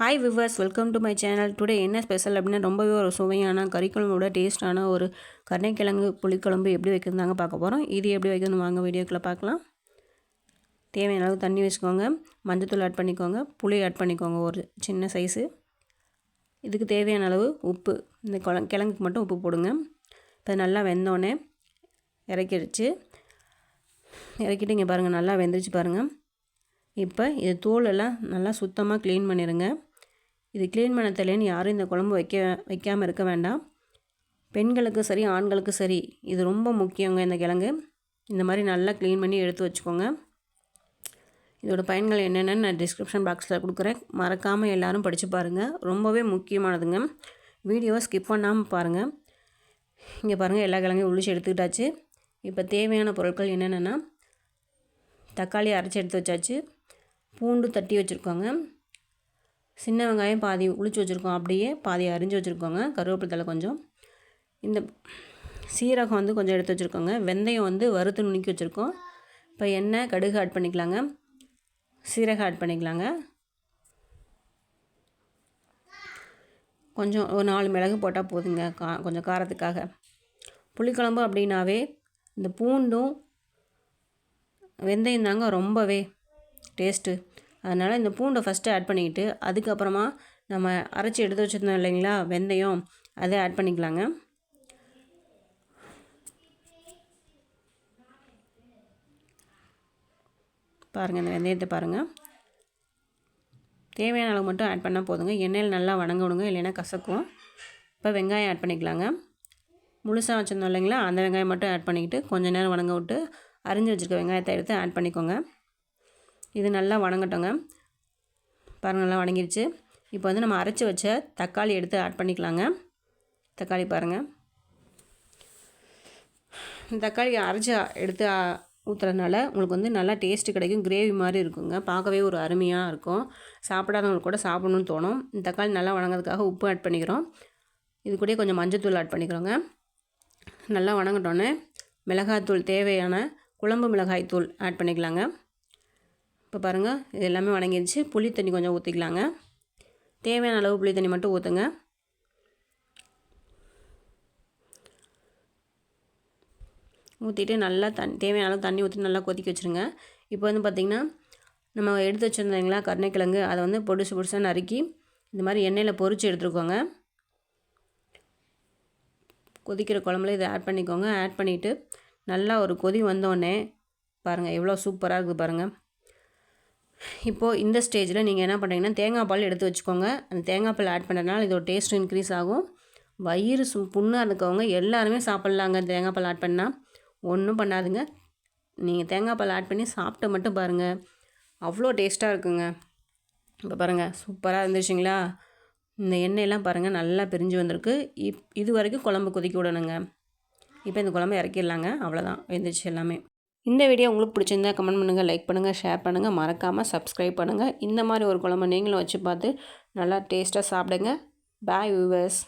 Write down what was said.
Hi viewers welcome to my channel today என்ன special அப்படின்னா ரொம்பவே ஒரு சுவையான கறிக்குழம்போட டேஸ்ட்டான ஒரு கருணைக்கிழங்கு புளிக்குழம்பு எப்படி வைக்கிறதாங்க பார்க்க போகிறோம் இது எப்படி வைக்கணும் வாங்க வீடியோக்குள்ளே பார்க்கலாம். தேவையான அளவு தண்ணி வச்சுக்கோங்க. மஞ்சத்தூள் ஆட் பண்ணிக்கோங்க. புளி ஆட் பண்ணிக்கோங்க. ஒரு சின்ன சைஸு இதுக்கு தேவையான அளவு உப்பு. இந்த குழ கிழங்குக்கு மட்டும் உப்பு போடுங்க. இப்போ நல்லா வெந்தோடனே இறக்கிடுச்சு. இறக்கிட்டு இங்கே பாருங்கள் நல்லா வெந்துருச்சு பாருங்கள் இப்போ இது தோலெல்லாம் நல்லா சுத்தமாக க்ளீன் பண்ணிடுங்க இது க்ளீன் பண்ண தெரியலன்னு யாரும் இந்த குழம்பு வைக்க வைக்காமல் இருக்க வேண்டாம். பெண்களுக்கு சரி ஆண்களுக்கு சரி இது ரொம்ப முக்கியங்க இந்த கிழங்கு. இந்த மாதிரி நல்லா க்ளீன் பண்ணி எடுத்து வச்சுக்கோங்க. இதோட பயன்கள் என்னென்னு நான் டிஸ்கிரிப்ஷன் பாக்ஸில் கொடுக்குறேன். மறக்காமல் எல்லோரும் படித்து பாருங்கள் ரொம்பவே முக்கியமானதுங்க. வீடியோவை ஸ்கிப் பண்ணாமல் பாருங்கள் இங்கே பாருங்கள் எல்லா கிழங்கையும் உளிச்சு எடுத்துக்கிட்டாச்சு. இப்போ தேவையான பொருட்கள் என்னென்னா தக்காளி அரைச்சி எடுத்து வச்சாச்சு. பூண்டு தட்டி வச்சுருக்கோங்க. சின்ன வெங்காயம் பாதி உளிச்சு வச்சுருக்கோம். அப்படியே பாதி அரிஞ்சு வச்சுருக்கோங்க. கருவேப்பிலை தலை கொஞ்சம். இந்த சீரகம் வந்து கொஞ்சம் எடுத்து வச்சுருக்கோங்க. வெந்தயம் வந்து வறுத்து நுணுக்கி வச்சுருக்கோம். இப்போ எண்ணெய் கடுகு ஆட் பண்ணிக்கலாங்க. சீரகம் ஆட் பண்ணிக்கலாங்க. கொஞ்சம் ஒரு நாலு மிளகு போட்டால் போதுங்க. கா கொஞ்சம் காரத்துக்காக. புளிக்குழம்பு அப்படின்னாவே இந்த பூண்டும் வெந்தயம் தாங்க ரொம்பவே டேஸ்ட்டு அதனால் இந்த பூண்டை ஃபஸ்ட்டு ஆட் பண்ணிக்கிட்டு அதுக்கப்புறமா நம்ம அரைச்சி எடுத்து வச்சுருந்தோம் இல்லைங்களா வெந்தயம் அதை ஆட் பண்ணிக்கலாங்க. பாருங்கள் இந்த வெந்தயத்தை பாருங்கள் தேவையான அளவு மட்டும் ஆட் பண்ணால் போதுங்க. எண்ணெயில் நல்லா வணங்க விடுங்க இல்லைன்னா கசக்கும். இப்போ வெங்காயம் ஆட் பண்ணிக்கலாங்க. முழுசாக வச்சுருந்தோம் இல்லைங்களா அந்த வெங்காயம் மட்டும் ஆட் பண்ணிக்கிட்டு கொஞ்சம் நேரம் வணங்க விட்டு அரிஞ்சு வச்சுருக்க வெங்காயத்தை எடுத்து ஆட் பண்ணிக்கோங்க. இது நல்லா வணங்கட்டோங்க. பாருங்கள் நல்லா வணங்கிடுச்சு இப்போ வந்து நம்ம அரைச்சி வச்ச தக்காளி எடுத்து ஆட் பண்ணிக்கலாங்க. தக்காளி பாருங்கள் தக்காளி அரைச்சி எடுத்து ஊற்றுறதுனால உங்களுக்கு வந்து நல்லா டேஸ்ட்டு கிடைக்கும். கிரேவி மாதிரி இருக்குங்க. பார்க்கவே ஒரு அருமையாக இருக்கும். சாப்பிடாதவங்களுக்கு கூட சாப்பிட்ணுன்னு தோணும். இந்த தக்காளி நல்லா வணங்கிறதுக்காக உப்பு ஆட் பண்ணிக்கிறோம். இது கூட கொஞ்சம் மஞ்சத்தூள் ஆட் பண்ணிக்கிறோங்க. நல்லா வணங்கட்டோன்னே மிளகாய்த்தூள் தேவையான குழம்பு மிளகாய் தூள் ஆட் பண்ணிக்கலாங்க. இப்போ பாருங்கள் இது எல்லாமே வணங்கிடுச்சு புளி தண்ணி கொஞ்சம் ஊற்றிக்கலாங்க தேவையான அளவு புளி தண்ணி மட்டும் ஊற்றுங்க ஊற்றிட்டு நல்லா தண்ணி தேவையான அளவு தண்ணி ஊற்றி நல்லா கொதிக்க வச்சுருங்க. இப்போ வந்து பார்த்திங்கன்னா நம்ம எடுத்து வச்சுருந்தீங்களா கருணைக்கிழங்கு அதை வந்து பொடிசு பொடிசாக நறுக்கி இந்த மாதிரி எண்ணெயில் பொறிச்சு எடுத்துருக்கோங்க கொதிக்கிற குழம்புல இதை ஆட் பண்ணிக்கோங்க. ஆட் பண்ணிவிட்டு நல்லா ஒரு கொதி வந்தோடனே பாருங்கள் எவ்வளோ சூப்பராக இருக்குது பாருங்கள் இப்போது இந்த ஸ்டேஜில் நீங்கள் என்ன பண்ணுறீங்கன்னா தேங்காய் பால் எடுத்து வச்சுக்கோங்க. அந்த தேங்காய் பால் ஆட் பண்ணுறதுனால இதோட டேஸ்ட் இன்க்ரீஸ் ஆகும். வயிறு சு புண்ணாக இருக்கவங்க எல்லாருமே சாப்பிட்லாங்க தேங்காய் பால் ஆட் பண்ணால் ஒன்றும் பண்ணாதுங்க. நீங்கள் தேங்காய் பால் ஆட் பண்ணி சாப்பிட்டு மட்டும் பாருங்கள் அவ்வளோ டேஸ்ட்டாக இருக்குங்க. இப்போ பாருங்கள் சூப்பராக இருந்துச்சுங்களா இந்த எண்ணெயெல்லாம் பாருங்கள் நல்லா பிரிஞ்சு வந்திருக்கு. இப் இது வரைக்கும் குழம்பு கொதிக்க விடணுங்க. இப்போ இந்த குழம்பு இறக்கிடலாங்க. அவ்வளோதான் எழுந்திரிச்சு எல்லாமே. இந்த வீடியோ உங்களுக்கு பிடிச்சிருந்தா கமெண்ட் பண்ணுங்கள் லைக் பண்ணுங்கள் ஷேர் பண்ணுங்கள் மறக்காமல் சப்ஸ்கிரைப் பண்ணுங்கள் இந்த மாதிரி ஒரு குழம்பு நீங்களும் வச்சு பார்த்து நல்லா டேஸ்ட்டாக சாப்பிடுங்க. பாய் வியூவர்ஸ்